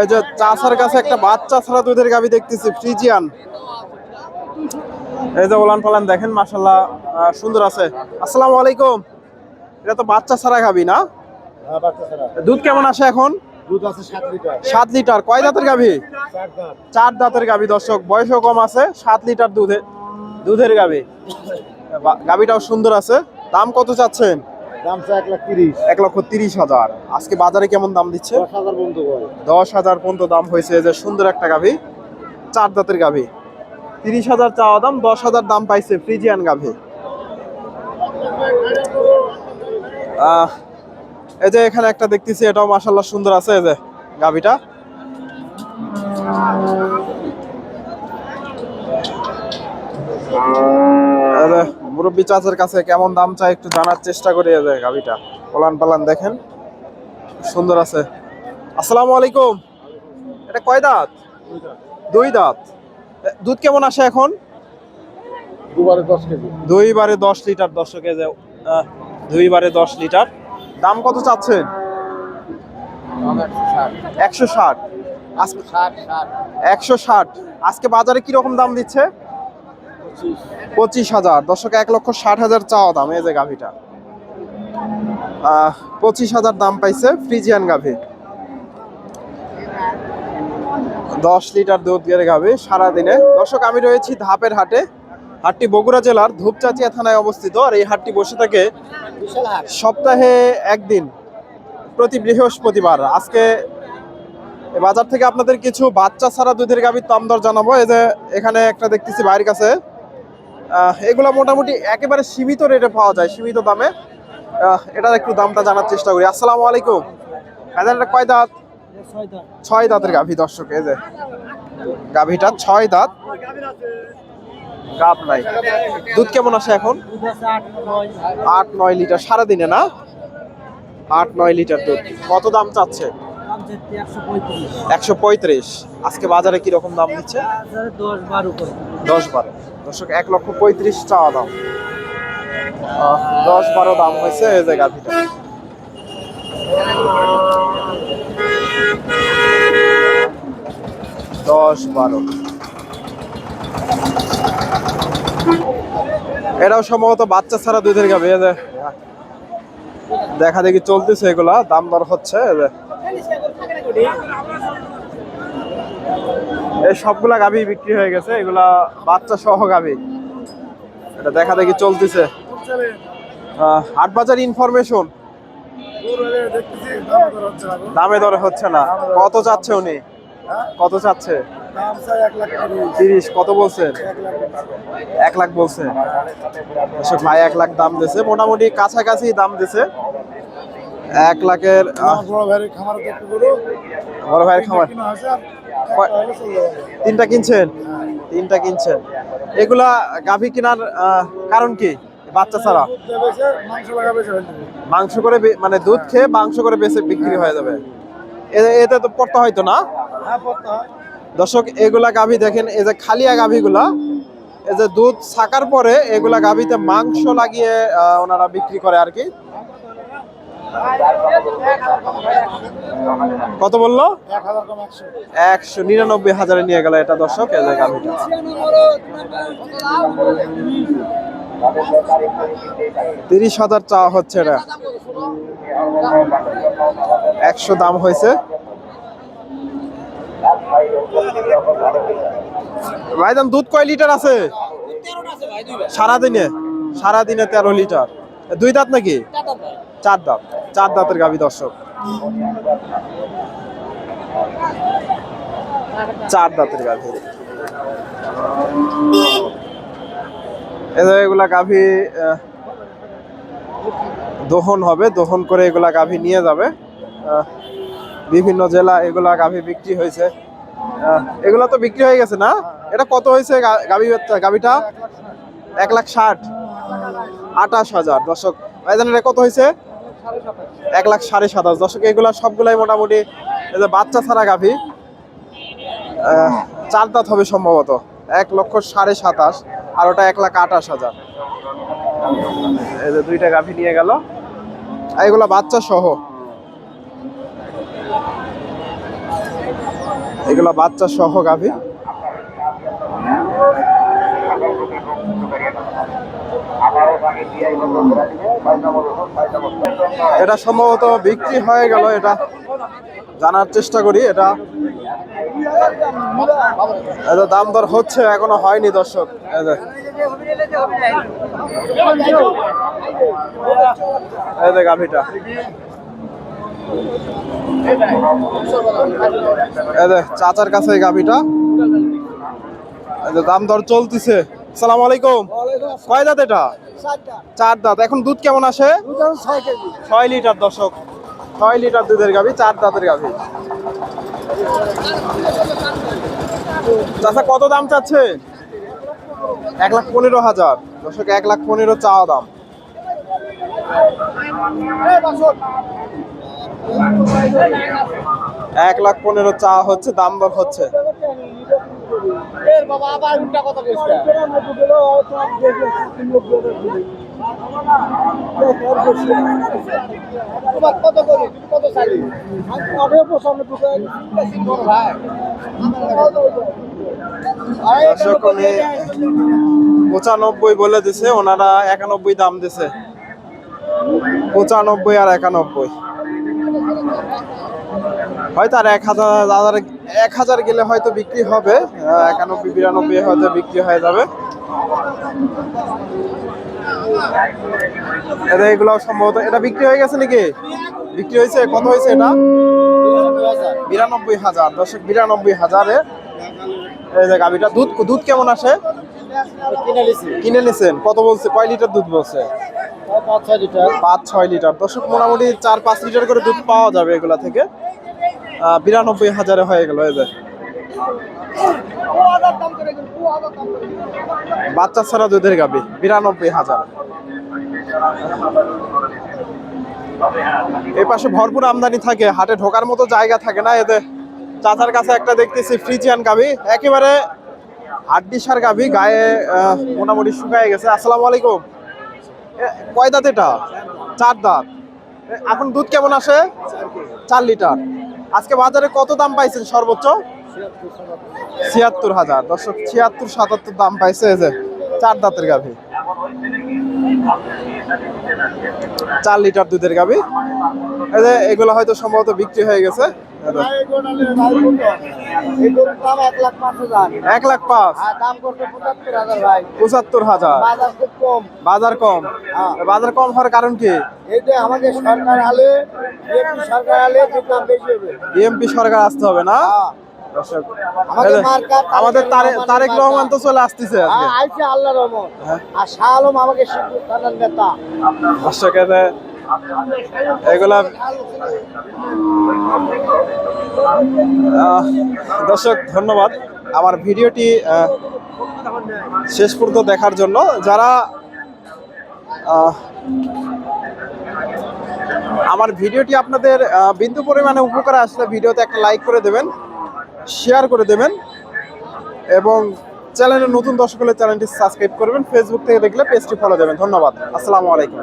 এই যে চাষার কাছে একটা বাচ্চা ছাড়া দুধের গাবি দেখতেছি ফ্রিজিয়ান। এই যে ওলান পালান দেখেন মাসাল্লাহ সুন্দর আছে। আসসালামু আলাইকুম। এটা তো বাচ্চা ছাড়া গাবি না? হ্যাঁ দুধ কেমন আসে এখন? সাত লিটার। কয় দাঁতের গাভি? চার দাঁতের গাভি দর্শক বয়সও কম আছে সাত লিটার দুধে দুধের গাভি। গাভিটাও সুন্দর আছে। দাম কত চাচ্ছেন? দাম এক লাখ তিরিশ। এক লক্ষ তিরিশ হাজার। আজকে বাজারে কেমন দাম দিচ্ছে? দশ হাজার পর্যন্ত দাম হয়েছে যে সুন্দর একটা গাভি চার দাঁতের গাভি। তিরিশ হাজার চাওয়া দাম দশ হাজার দাম পাইছে ফ্রিজিয়ান গাভি। এই যে এখানে একটা দেখতেছি এটাও মাসাল্লাহ সুন্দর আছে এই যে গাভিটা। এই যে মুরব্বী চাচার কাছে কেমন দাম চাই একটু জানার চেষ্টা করি এই যে গাভিটা পলান পালান দেখেন সুন্দর আছে। আসসালামু আলাইকুম। এটা কয় দাঁত? দুই দাঁত। দুধ কেমন আসে এখন? দুবারে দশ কেজি। দুইবারে দশ লিটার যে আহ, দুইবারে দশ লিটার। দাম কত চাচ্ছেন? একশো ষাট। একশো ষাট। আজকে বাজারে কি রকম দাম দিচ্ছে? পঁচিশ হাজার। দর্শক, এক লক্ষ ষাট হাজার চাওয়া দাম এই যে গাভিটা। পঁচিশ হাজার দাম পাইছে ফ্রিজিয়ান গাভি। দশ লিটার দুধ গেড়ে গাভি সারাদিনে। দর্শক, আমি রয়েছি ধাপের হাটে। হাটটি বগুড়া জেলার ধূপচাচিয়া থানায় অবস্থিত আর এই হাটটি বসে থাকে সপ্তাহে একদিন প্রতি বৃহস্পতিবার। আজকে বাজার থেকে আপনাদের কিছু বাচ্চা ছাড়া দুধের গাভীর দাম দর জানাব। এই যে এখানে একটা দেখতেছি বাইরের কাছে। এগুলা মোটামুটি একেবারে সীমিত রেটে পাওয়া যায়, সীমিত দামে। এটার একটু দামটা জানার চেষ্টা করি। আসসালামু আলাইকুম। এটা কয় দাঁত? ছয় দাঁতের গাভী, দর্শক, এই যে। গাভীটা ছয় দাঁত। গাব নাই। দুধ কেমন আসে এখন? আট, নয় লিটার, সারাদিনে না? আট, নয় লিটার দুধ। কত দাম চাচ্ছে? একশো পঁয়ত্রিশ। আজকে বাজারে কি রকম দাম দিচ্ছে দশ, বারো দশ বারো। দর্শক, এক লক্ষ পঁয়ত্রিশ চাওয়া দাম। দশ বারো দাম হয়েছে এই যে গাভিটা। দশ বারো। এটাও সম্ভবত বাচ্চা ছাড়া দুধের গাভি যে। দেখা দেখি চলতেছে এগুলা, দাম দর হচ্ছে এই সবগুলা গাভি বিক্রি হয়ে গেছে, এগুলা বাচ্চা সহ গাভি। এটা দেখা দেখি চলতেছে। হাট বাজার ইনফরমেশন দামে দরে হচ্ছে না। কত চাচ্ছে উনি? কত চাচ্ছে? কত বলছেন? এক লাখ বলছে। ভাই এক লাখ দাম দিছে মোটামুটি কাছাকাছি দাম দিছে এক লাখের বড় ভাইয়ের খামার বড় ভাইয়ের। তিনটা কিনছেন? তিনটা কিনছেন। এগুলা গাভী কেনার কারণ কি? বাচ্চা ছাড়া। মাংস করে মানে দুধ খেয়ে মাংস করে বেঁচে বিক্রি হয়ে যাবে। এতে তো পড়তে হয়তো না? হ্যাঁ দর্শক এগুলা গাভী দেখেন এই যে খালিয়া গাভীগুলা এই যে দুধ ছাকার পরে এগুলা গাভীতে মাংস লাগিয়ে ওনারা বিক্রি করে আর কি। কত বলল? একশো, নিরানব্বই হাজারে নিয়ে গেল এটা দর্শক তিরিশ হাজার চাওয়া হচ্ছে এটা। একশো দাম হয়েছে। ভাইজান, দুধ কয় লিটার আছে? সারাদিনে? সারাদিনে তেরো লিটার। দুই দাঁত নাকি? চার দাঁত চার দাঁতের গাভী দর্শক। চার দাঁতের গাভী এগুলা গাভী দহন হবে, দহন করে এগুলা গাভী নিয়ে যাবে। বিভিন্ন জেলা এগুলা গাভী বিক্রি হয়েছে। এগুলা তো বিক্রি হয়ে গেছে না? এটা কত হয়েছে গাভী গাভীটা? এক লাখ ষাট। আঠাশ হাজার। দর্শক এটা কত হয়েছে? এক লাখ সাড়ে সাতাশ দর্শক এগুলা সবগুলাই মোটামুটি এই যে বাচ্চা ছাড়া গাভী চার দাঁত হবে সম্ভবত। এক লক্ষ সাড়ে সাতাশ আর ওটা এক লাখ আঠাশ হাজার। এই যে দুইটা গাভী নিয়ে গেল। আর এগুলা বাচ্চা সহ। এগুলা বাচ্চা সহ গাভী। এটা সম্ভবত বিক্রি হয়ে গেল, এটা জানার চেষ্টা করি, এটা এটা দাম দর হচ্ছে, এখনও হয়নি দর্শক গাভীটা। চাচার কাছে গাভীটা। দাম দর চলতেছে। সালাম আলাইকুম। কয় দাঁত এটা? চার দাঁত। এখন দুধ কেমন আসে? ছয় লিটার দশক ছয় লিটার দুধের গাভী চার দাঁতের গাভী। চাচা কত দাম চাচ্ছে? এক লাখ পনেরো হাজার। দশক এক লাখ পনেরো চাওয়া দাম। এক লাখ পনেরো চাওয়া হচ্ছে দাম দর হচ্ছে। বাবা, আবার উল্টা কথা বলছে তোমার কত করি? কত চালি আমি পছন্দ ভাই? দর্শক পঁচানব্বই বলে দিছে, ওনারা একানব্বই দাম দিছে। পঁচানব্বই আর একানব্বই। হয়তো আর এক হাজার এক হাজার গেলে হয়তো বিক্রি হবে। একানব্বই বিরানব্বই হয়তো বিক্রি হয়ে যাবে। এটা এগুলো সম্ভবত এটা বিক্রি হয়ে গেছে নাকি? বিক্রি হয়েছে? কত হয়েছে এটা? বিরানব্বই হাজার দর্শক বিরানব্বই হাজারে। এই যে গাভিটা দুধ দুধ কেমন আসে? কিনে নিছি। কিনে নিছেন? কত বলছে? কয় লিটার দুধ বলছে? পাঁচ ছয় লিটার। দর্শক মোটামুটি চার পাঁচ লিটার করে দুধ পাওয়া যাবে এগুলা থেকে। বিরানব্বই হাজারে হয়ে গেল যে। বাচ্চা ছাড়া দুধের গাবি, বিরানব্বই হাজার। এই পাশে ভরপুর আমদানি থাকে, হাটে ঢোকার মতো জায়গা থাকে না এদের চাচার কাছে একটা দেখতেছি, ফ্রিজিয়ান গাবি, একেবারে হাড্ডি সার গাবি, গায়ে মোটামুটি শুকায় গেছে। আসসালামু আলাইকুম। কয় দাঁত এটা? চার দাঁত। এখন দুধ কেমন আসে? চার লিটার। আজকে বাজারে কত দাম পাইছেন সর্বোচ্চ? ছিয়াত্তর হাজার। দর্শক, ছিয়াত্তর, সাতাত্তর দাম পাইছে যে চার দাঁতের গাভী। চার লিটার দুধের গাভী। এই যে এগুলো হয়তো সম্ভবত বিক্রি হয়ে গেছে। এক লাখ পাঁচ। পঁচাত্তর হাজার। বাজার কম। বাজার কম হওয়ার কারণ কি? আমাদের সরকার আলে বিএনপি সরকার আলে আসতে হবে না। আমাদের তারেক। রহমান তো চলে আসতেছে আল্লাহ রহমান হ্যাঁ। আর শাহ আলম আমাকে শিক্ষক নেতা। এগুলা দর্শক, ধন্যবাদ। আমার ভিডিওটি শেষ পর্যন্ত দেখার জন্য যারা আমার ভিডিওটি আপনাদের বিন্দু পরিমাণে উপকারে আসলে ভিডিওতে একটা লাইক করে দেবেন, শেয়ার করে দেবেন, এবং চ্যানেলের নতুন দর্শক হলে চ্যানেলটি সাবস্ক্রাইব করবেন, ফেসবুক থেকে দেখলে পেজটি ফলো দেবেন। ধন্যবাদ। আসসালামু আলাইকুম।